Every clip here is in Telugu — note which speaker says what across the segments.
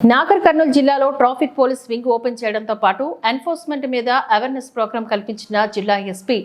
Speaker 1: నాగర్ కర్నూలు జిల్లాలో ట్రాఫిక్ పోలీస్ వింగ్ ఓపెన్ చేయడంతో పాటు ఎన్ఫోర్స్మెంట్ మీద అవేర్నెస్ ప్రోగ్రాం కల్పించిన జిల్లా ఎస్పీ.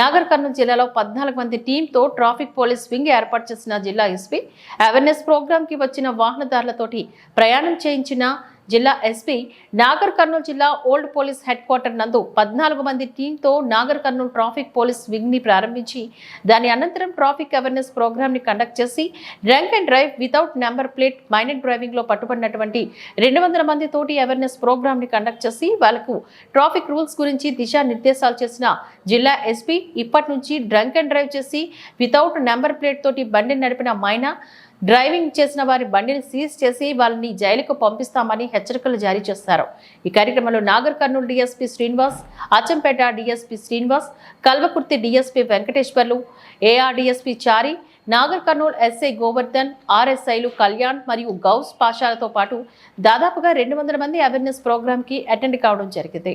Speaker 1: నాగర్ కర్నూలు జిల్లాలో పద్నాలుగు మంది టీంతో ట్రాఫిక్ పోలీస్ వింగ్ ఏర్పాటు చేసిన జిల్లా ఎస్పీ. అవేర్నెస్ ప్రోగ్రాం కి వచ్చిన వాహనదారులతోటి ప్రయాణం చేయించిన జిల్లా ఎస్పీ నాగర్ కర్నూలు జిల్లా ఓల్డ్ పోలీస్ హెడ్ క్వార్టర్ నందు పద్నాలుగు మంది టీంతో నాగర్ కర్నూలు ట్రాఫిక్ పోలీస్ వింగ్ని ప్రారంభించి దాని అనంతరం ట్రాఫిక్ అవేర్నెస్ ప్రోగ్రామ్ని కండక్ట్ చేసి drunk and drive without number plate minor డ్రైవింగ్లో పట్టుబడినటువంటి రెండు వందల మంది తోటి అవేర్నెస్ ప్రోగ్రామ్ని కండక్ట్ చేసి వాళ్ళకు ట్రాఫిక్ రూల్స్ గురించి దిశానిర్దేశాలు చేసిన జిల్లా ఎస్పీ ఇప్పటి నుంచి డ్రంక్ అండ్ డ్రైవ్ చేసి వితౌట్ నెంబర్ ప్లేట్ తోటి బండిని నడిపిన మైనా డ్రైవింగ్ చేసిన వారి బండిని సీజ్ చేసి వాళ్ళని జైలుకు పంపిస్తామని హెచ్చరికలు జారీ చేశారు ఈ కార్యక్రమంలో Nagar Kurnool DSP Srinivas Achampet DSP Srinivas Kalwakurthy DSP Venkateshwarlu AR DSP Chari Nagar Kurnool SI Govardhan ఆర్ఎస్ఐలు Kalyan మరియు గౌస్ పాషాలతో పాటు దాదాపుగా రెండు వందల మంది అవేర్నెస్ ప్రోగ్రామ్కి అటెండ్ కావడం జరిగింది.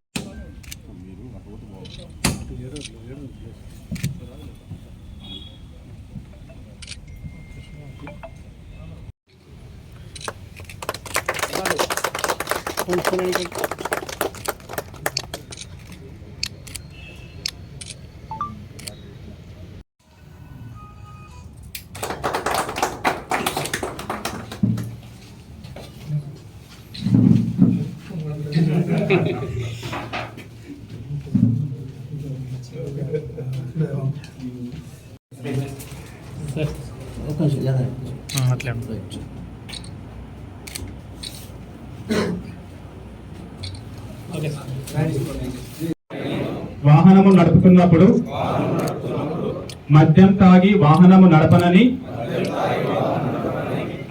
Speaker 2: అట్లే
Speaker 3: వాహనము నడుపుతున్నప్పుడు మద్యం తాగి వాహనము నడపనని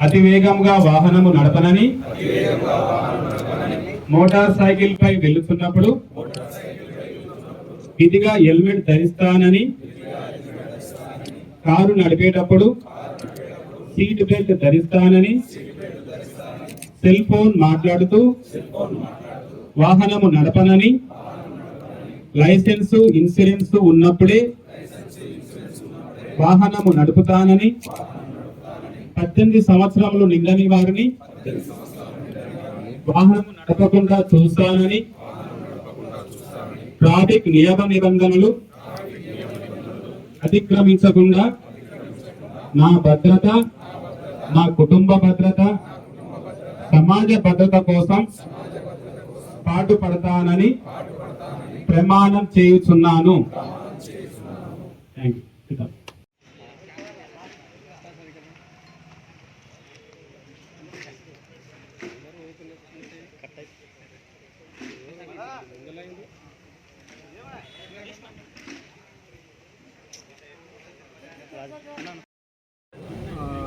Speaker 3: అతివేగంగా వాహనము నడపనని మోటార్ సైకిల్ పై వెళ్తున్నప్పుడు విధిగా హెల్మెట్ ధరిస్తానని కారు నడిపేటప్పుడు సీట్ బెల్ట్ ధరిస్తానని సెల్ ఫోన్ మాట్లాడుతూ వాహనము నడపనని లైసెన్సు ఇన్సూరెన్స్ ఉన్నప్పుడే వాహనము నడుపుతానని పద్దెనిమిది సంవత్సరములు నిండని వారిని వాహనము నడపకుండా చూస్తానని ట్రాఫిక్ నియమ నిబంధనలు అతిక్రమించకుండా నా భద్రత నా కుటుంబ భద్రత సమాజ భద్రత కోసం పాటుపడతానని ప్రమాణం చేయుచున్నాను.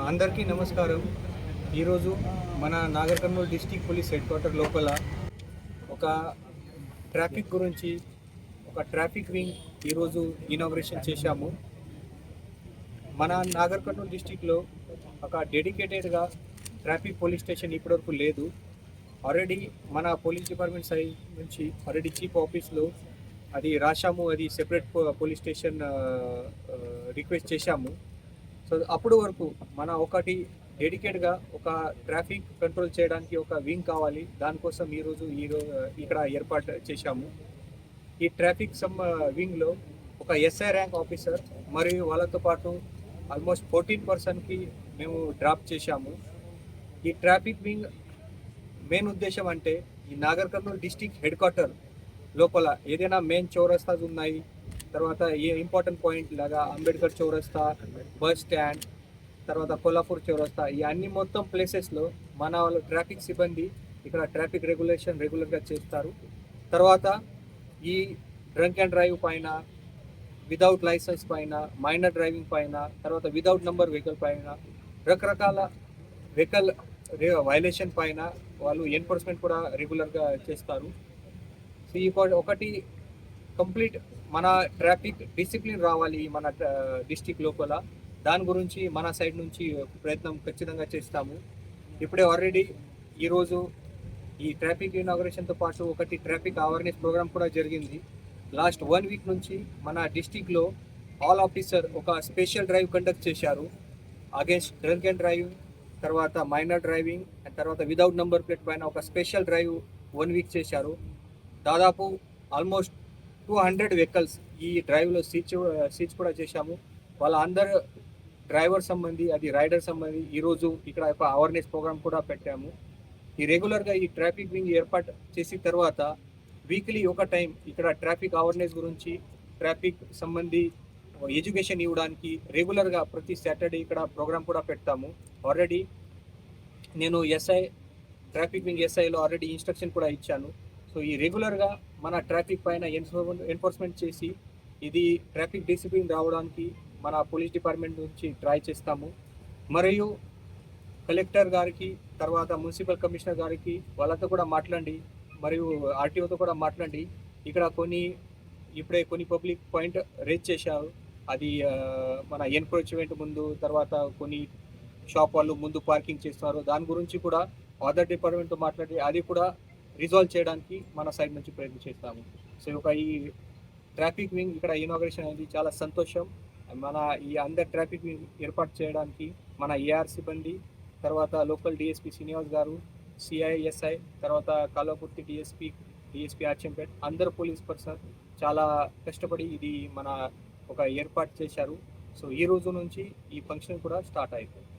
Speaker 2: అందరికీ నమస్కారం. ఈరోజు మన Nagar Kurnool district police head quarter లోపల ఒక ట్రాఫిక్ గురించి ఒక ట్రాఫిక్ వింగ్ ఈరోజు ఇనాగ్రేషన్ చేశాము. మన నాగర్ కర్నూలు డిస్టిక్లో ఒక డెడికేటెడ్గా ట్రాఫిక్ పోలీస్ స్టేషన్ ఇప్పటివరకు లేదు. ఆల్రెడీ మన పోలీస్ డిపార్ట్మెంట్ సైడ్ నుంచి ఆల్రెడీ చీఫ్ ఆఫీస్లో అది రాశాము అది సెపరేట్ పోలీస్ స్టేషన్ రిక్వెస్ట్ చేశాము. సో అప్పుడు వరకు మన ఒకటి డెడికేట్గా ఒక ట్రాఫిక్ కంట్రోల్ చేయడానికి ఒక వింగ్ కావాలి. దానికోసం ఈరోజు ఈరోజు ఇక్కడ ఏర్పాటు చేశాము. ఈ ట్రాఫిక్ సమ్ వింగ్లో ఒక ఎస్ఐ ర్యాంక్ ఆఫీసర్ మరియు వాళ్ళతో పాటు ఆల్మోస్ట్ ఫోర్టీన్ పర్సన్కి మేము డ్రాప్ చేశాము. ఈ ట్రాఫిక్ వింగ్ మెయిన్ ఉద్దేశం అంటే ఈ Nagar Kurnool district head quarter లోపల ఏదైనా మెయిన్ చౌరస్తాస్ ఉన్నాయి. తర్వాత ఏ ఇంపార్టెంట్ పాయింట్ లాగా అంబేద్కర్ చౌరస్తా బస్ స్టాండ్ తర్వాత కొల్లాపూర్ చౌరస్తా ఈ అన్ని మొత్తం ప్లేసెస్లో మన వాళ్ళు ట్రాఫిక్ సిబ్బంది ఇక్కడ ట్రాఫిక్ రెగ్యులేషన్ రెగ్యులర్గా చేస్తారు. తర్వాత ఈ డ్రంక్ అండ్ డ్రైవ్ పైన వితౌట్ లైసెన్స్ పైన మైనర్ డ్రైవింగ్ పైన తర్వాత వితౌట్ నంబర్ వెహికల్ పైన రకరకాల వెహికల్ వైలేషన్ పైన వాళ్ళు ఎన్ఫోర్స్మెంట్ కూడా రెగ్యులర్గా చేస్తారు. సో ఈ ఒకటి కంప్లీట్ మన ట్రాఫిక్ డిసిప్లిన్ రావాలి మన డిస్టిక్ లోపల. దాని గురించి మన సైడ్ నుంచి ప్రయత్నం ఖచ్చితంగా చేస్తాము. ఇప్పుడే ఆల్రెడీ ఈరోజు ఈ ట్రాఫిక్ ఇనాగరేషన్తో పాటు ఒకటి ట్రాఫిక్ అవేర్నెస్ ప్రోగ్రామ్ కూడా జరిగింది. లాస్ట్ వన్ వీక్ నుంచి మన డిస్టిక్లో ఆల్ ఆఫీసర్ ఒక స్పెషల్ డ్రైవ్ కండక్ట్ చేశారు. అగేన్స్ట్ డ్రంక్ అండ్ డ్రైవ్ తర్వాత మైనర్ డ్రైవింగ్ అండ్ తర్వాత వితౌట్ నంబర్ ప్లేట్ పైన ఒక స్పెషల్ డ్రైవ్ వన్ వీక్ చేశారు. దాదాపు ఆల్మోస్ట్ టూ హండ్రెడ్ వెహికల్స్ ఈ డ్రైవ్లో సీచ్ సీచ్ కూడా చేశాము. వాళ్ళ అందరు డ్రైవర్ సంబంధి అది రైడర్ సంబంధి ఈరోజు ఇక్కడ ఒక అవేర్నెస్ ప్రోగ్రామ్ కూడా పెట్టాము. ఈ రెగ్యులర్గా ఈ ట్రాఫిక్ వింగ్ ఏర్పాటు చేసిన తర్వాత వీక్లీ ఒక టైం ఇక్కడ ట్రాఫిక్ అవేర్నెస్ గురించి ట్రాఫిక్ సంబంధి ఎడ్యుకేషన్ ఇవ్వడానికి రెగ్యులర్గా ప్రతి సాటర్డే ఇక్కడ ప్రోగ్రామ్ కూడా పెడతాము. ఆల్రెడీ నేను ఎస్ఐ ట్రాఫిక్ వింగ్ ఎస్ఐలో ఆల్రెడీ ఇన్స్ట్రక్షన్ కూడా ఇచ్చాను. సో ఈ రెగ్యులర్గా మన ట్రాఫిక్ పైన ఎన్ఫోర్స్మెంట్ చేసి ఇది ట్రాఫిక్ డిసిప్లిన్ రావడానికి మన పోలీస్ డిపార్ట్మెంట్ నుంచి ట్రై చేస్తాము. మరియు కలెక్టర్ గారికి తర్వాత మున్సిపల్ కమిషనర్ గారికి వాళ్ళతో కూడా మాట్లాడి మరియు ఆర్టీఓతో కూడా మాట్లాడి ఇక్కడ కొన్ని ఇప్పుడే కొన్ని పబ్లిక్ పాయింట్ రేజ్ చేశారు. అది మన ఎన్క్రోచ్మెంట్ ముందు తర్వాత కొన్ని షాప్ వాళ్ళు ముందు పార్కింగ్ చేస్తున్నారు. దాని గురించి కూడా అదర్ డిపార్ట్మెంట్తో మాట్లాడి అది కూడా రిజాల్వ్ చేయడానికి మన సైడ్ నుంచి ప్రయత్నం చేస్తాము. సో ఒక ఈ ట్రాఫిక్ వింగ్ ఇక్కడ ఇనాగ్రేషన్ అనేది చాలా సంతోషం. మన ఈ అందరి ట్రాఫిక్ ఏర్పాటు చేయడానికి మన ఏఆర్ సిబ్బంది తర్వాత లోకల్ డిఎస్పి శ్రీనివాస్ గారు సిఐఎస్ఐ తర్వాత కాలకుర్తి డిఎస్పి డిఎస్పి ఆర్చంపేట్ అందరు పోలీస్ పర్సన్ చాలా కష్టపడి ఇది మన ఒక ఏర్పాటు చేశారు. సో ఈ రోజు నుంచి ఈ ఫంక్షన్ కూడా స్టార్ట్ అయిపోయింది.